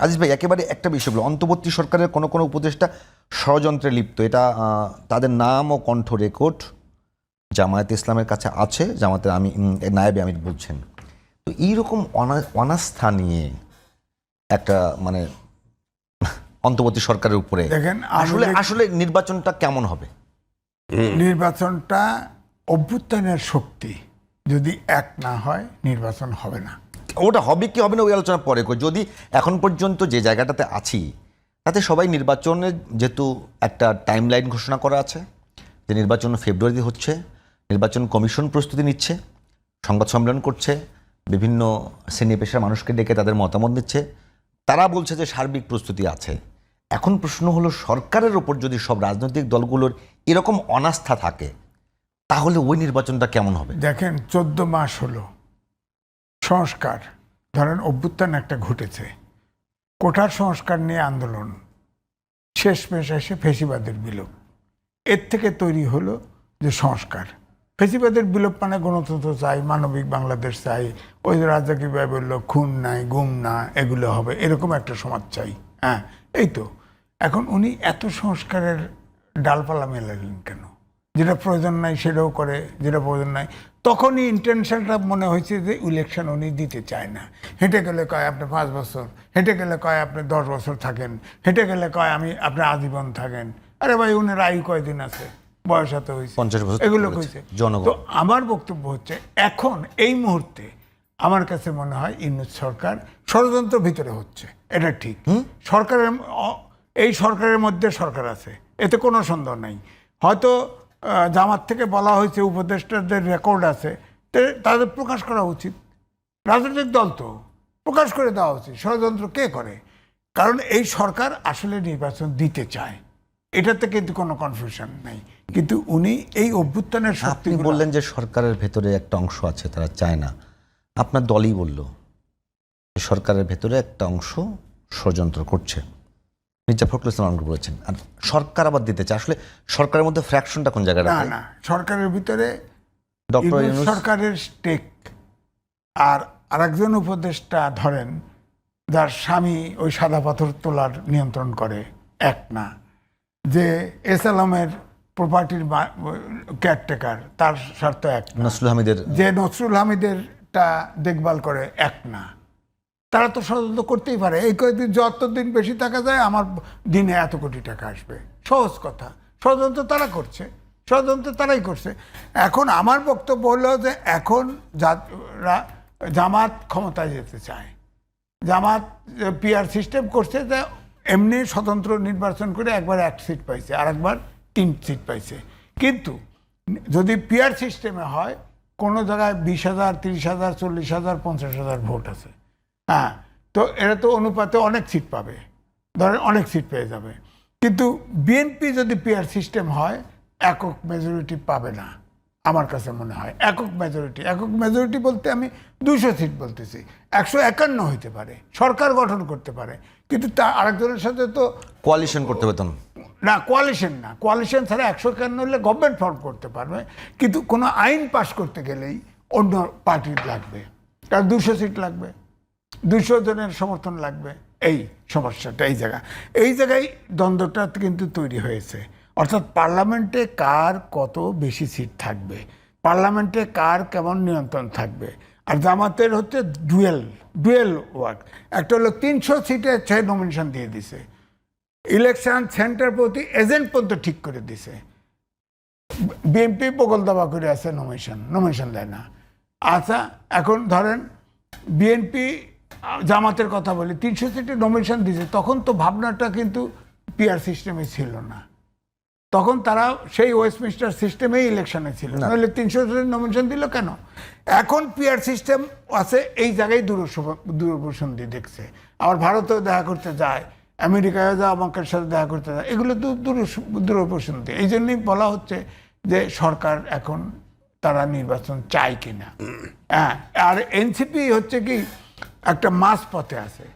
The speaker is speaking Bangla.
আজিজ ভাই একেবারে একটা বিষয় বলো অন্তর্বর্তী সরকারের কোনো কোনো উপদেষ্টা ষড়যন্ত্রে লিপ্ত। এটা তাদের নাম ও কণ্ঠ রেকর্ড জামায়াত ইসলামের কাছে আছে জামাতের আমি নায়েবে আমির বলছেন। তো এইরকম অনা- অনাস্থা নিয়ে একটা মানে অন্তর্বর্তী সরকারের উপরে দেখেন, আসলে আসলে নির্বাচনটা কেমন হবে? নির্বাচনটা অভ্যুত্থানের শক্তি। যদি এক না হয় নির্বাচন হবে না। ওটা হবে কি হবে না, ওই আলোচনা পরে করি। যদি এখন পর্যন্ত যে জায়গাটাতে আছি, তাতে সবাই নির্বাচনের যেহেতু একটা টাইম লাইন ঘোষণা করা আছে, যে নির্বাচন ফেব্রুয়ারিতে হচ্ছে, নির্বাচন কমিশন প্রস্তুতি নিচ্ছে, সংবাদ সম্মেলন করছে, বিভিন্ন শ্রেণি পেশার মানুষকে ডেকে তাদের মতামত দিচ্ছে, তারা বলছে যে সার্বিক প্রস্তুতি আছে। এখন প্রশ্ন হলো, সরকারের ওপর যদি সব রাজনৈতিক দলগুলোর এরকম অনাস্থা থাকে, তাহলে ওই নির্বাচনটা কেমন হবে? দেখেন, চোদ্দ মাস হলো সংস্কার। ধরেন অভ্যুত্থান একটা ঘটেছে। কোঠার সংস্কার নিয়ে আন্দোলন। শেষ পেশ এসে ফেসিবাদের বিলোপ। এর থেকে তৈরি হলো যে সংস্কার। ফেসিবাদের বিলোপ মানে গণতন্ত্র চাই, মানবিক বাংলাদেশ চাই, ওই রাজা কি ভাই বলল, খুন নাই, গুম না, এগুলো হবে, এরকম একটা সমাজ চাই হ্যাঁ এই তো। এখন উনি এত সংস্কারের ডালপালা মেলালেন কেন? যেটা প্রয়োজন নাই সেটাও করে যেটা প্রয়োজন নাই। তখনই ইন্টেনশনটা মনে হয়েছে যে ইলেকশন উনি দিতে চায় না। হেঁটে গেলে কয় আপনি পাঁচ বছর। হেঁটে গেলে কয় আপনি দশ বছর থাকেন। হেঁটে গেলে কয় আমি আপনি আজীবন থাকেন। আরে ভাই উনার আয়ু কয়দিন আছে? বয়স এত হয়েছে। 50 বছর এগুলো জনগণ। তো আমার বক্তব্য হচ্ছে এখন এই মুহূর্তে আমার কাছে মনে হয় ইউনুস সরকার ষড়যন্ত্র ভিতরে হচ্ছে। এটা ঠিক। সরকারের এই সরকারের মধ্যে সরকার আছে। এতে কোনো সন্দেহ নেই। হয়তো জামাত থেকে বলা হয়েছে উপদেষ্টাদের রেকর্ড আছে। তাদের প্রকাশ করা উচিত। রাজনৈতিক দল তো প্রকাশ করে দেওয়া উচিত। ষড়যন্ত্র কে করে? কারণ এই সরকার আসলে নির্বাচন দিতে চায়। এটাতে কিন্তু কোনো কনফিউশন নেই। কিন্তু উনি এই অভ্যুত্থানের আপনি শক্তি বললেন যে সরকারের ভেতরে একটা অংশ আছে তারা চায় না। আপনার দলই বলল সরকারের ভেতরে একটা অংশ ষড়যন্ত্র করছে। মির্জা ফখরুল ইসলাম আলমগীর বলেছেন। আর সরকার আবার দিতে চায়। আসলে সরকারের মধ্যে ফ্র্যাকশনটা কোন জায়গাটা না না সরকারের ভিতরে ডক্টর সরকারের স্টেক আর আরেকজন উপদেষ্টা ধরেন যার স্বামী ওই সাদা পাথর তোলার নিয়ন্ত্রণ করে এক না। যে এস আলমের প্রপার্টির কেয়ারটেকার তার স্বার্থ এক নসরুল হামিদের যে নসরুল হামিদেরটা দেখভাল করে এক না। তারা তো ষড়যন্ত্র করতেই পারে। এই কয়েকদিন যতদিন বেশি থাকা যায়, আমার দিনে এত কোটি টাকা আসবে। সহজ কথা। ষড়যন্ত্র তারা করছে। ষড়যন্ত্র তারাই করছে। এখন আমার বক্তব্য হলো যে এখন জা- রা- জামাত ক্ষমতায় যেতে চায়, জামাত পিআর সিস্টেম করছে যে এমনি স্বতন্ত্র নির্বাচন করে একবার এক সিট পাইছে আর একবার তিন সিট পাইছে। কিন্তু যদি পিআর সিস্টেমে হয়, কোনো জায়গায় বিশ হাজার, তিরিশ হাজার, চল্লিশ হাজার, পঞ্চাশ হাজার ভোট আছে। হ্যাঁ তো এরা তো অনুপাতে অনেক সিট পাবে। ধরেন অনেক সিট পেয়ে যাবে। কিন্তু বিএনপি যদি পিআর সিস্টেম হয় একক মেজরিটি পাবে না আমার কাছে মনে হয়। একক মেজরিটি একক মেজরিটি বলতে আমি দুশো সিট বলতেছি। একশো একান্ন হইতে পারে। সরকার গঠন করতে পারে। কিন্তু তা আরেকজনের সাথে তো কোয়ালিশন করতে পেতন না কোয়ালিশন না। কোয়ালিশন ছাড়া একশো একান্ন হলে গভর্নমেন্ট ফর্ম করতে পারবে। কিন্তু কোনো আইন পাশ করতে গেলেই অন্য পার্টির লাগবে। কারণ দুশো সিট লাগবে। দুশো জনের সমর্থন লাগবে। এই সমস্যাটা, এই জায়গা। এই জায়গায় দ্বন্দ্বটা কিন্তু তৈরি হয়েছে। অর্থাৎ পার্লামেন্টে কার কত বেশি সিট থাকবে? পার্লামেন্টে কার কেমন নিয়ন্ত্রণ থাকবে? আর জামাতের হচ্ছে ডুয়েল ডুয়েল ওয়ার্ক একটা হলো তিনশো সিটে ছয় নমিনেশন দিয়ে দিছে। ইলেকশন সেন্টার প্রতি এজেন্ট পর্যন্ত ঠিক করে দিছে। বিএনপি বগল দাবা করে আছে নমিনেশন নমিনেশন দেয় না। আচ্ছা এখন ধরেন বিএনপি জামাতের কথা বলি তিনশো সিটে নমিনেশন দিয়েছে তখন তো ভাবনাটা কিন্তু পিআর সিস্টেমে ছিল না। তখন তারা সেই ওয়েস্টমিনিস্টার সিস্টেমেই ইলেকশনে ছিল। নাহলে তিনশো নমিনেশন দিল কেন? এখন পিআর সিস্টেম আছে এই জায়গায় দূরবসন্ধি দেখছে। আবার ভারতেও দেখা করতে যায় আমেরিকায় যা আমাকের সাথে দেখা করতে যায়। এগুলো তো দূরবসন্ধি এই জন্যই বলা হচ্ছে যে সরকার এখন তারা নির্বাচন চায় কিনা। হ্যাঁ আর এনসিপি হচ্ছে কি একটা মাস পথে আছে।